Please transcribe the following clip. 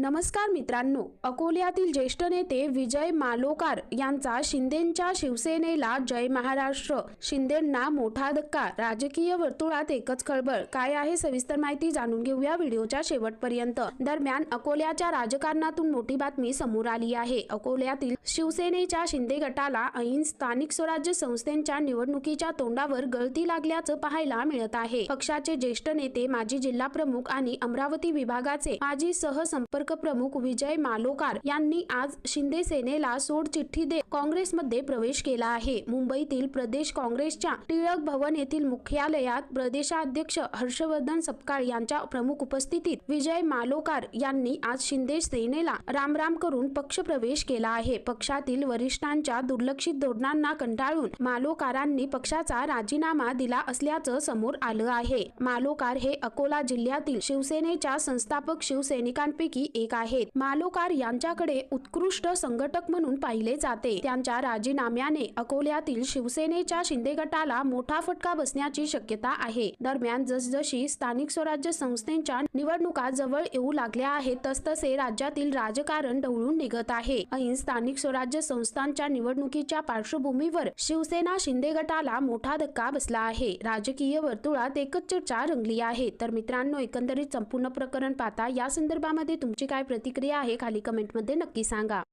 नमस्कार मित्रांनो अकोल्यातील ज्येष्ठ नेते विजय मालोकार यांचा शिंदेंच्या शिवसेनेला जय महाराष्ट्र. शिंदेंना मोठा धक्का राजकीय वर्तुळात एकच खळबळ. काय आहे सविस्तर माहिती जाणून घेऊया व्हिडिओच्या शेवटपर्यंत. दरम्यान अकोल्याच्या राजकारणातून मोठी बातमी समोर आली आहे. अकोल्यातील शिवसेनेच्या शिंदे गटाला ऐन स्थानिक स्वराज्य संस्थेच्या निवडणुकीच्या तोंडावर गळती लागल्याचं पाहायला मिळत आहे. पक्षाचे ज्येष्ठ नेते माजी जिल्हा प्रमुख आणि अमरावती विभागाचे माजी सहसंपर्क प्रमुख विजय मालोकार यांनी आज शिंदे सेनेला सोडचिठ्ठी देत काँग्रेसमध्ये प्रवेश केला आहे. मुंबईतील प्रदेश काँग्रेसच्या टिळक भवन येथील मुख्यालयात प्रदेशाध्यक्ष हर्षवर्धन सपकाळ यांच्या प्रमुख उपस्थितीत विजय मालोकार यांनी आज शिंदे सेनेला रामराम करून पक्ष प्रवेश केला आहे. पक्षातील वरिष्ठांच्या दुर्लक्षित धोरणांना कंटाळून मालोकारांनी पक्षाचा राजीनामा दिला असल्याचं समोर आलं आहे. मालोकार हे अकोला जिल्ह्यातील शिवसेनेच्या संस्थापक शिवसैनिकांपैकी एक आहेत. मालोकार यांच्याकडे उत्कृष्ट संघटक म्हणून पाहिले जाते. त्यांच्या राजीनाम्याने अकोल्यातील शिवसेनेच्या शिंदे गटाला मोठा फटका बसण्याची शक्यता आहे. दरम्यान जसजशी स्थानिक स्वराज्य संस्थेच्या निवडणुका जवळ येऊ लागल्या आहेत तसतसे राज्यातील राजकारण ढवळून निघत आहे. ऐन स्थानिक स्वराज्य संस्थांच्या निवडणुकीच्या पार्श्वभूमीवर शिवसेना शिंदे गटाला मोठा धक्का बसला आहे. राजकीय वर्तुळात एकच चर्चा रंगली आहे. तर मित्रांनो एकंदरीत संपूर्ण प्रकरण पाहता या संदर्भामध्ये तुमची काय प्रतिक्रिया आहे खाली कमेंटमध्ये नक्की सांगा.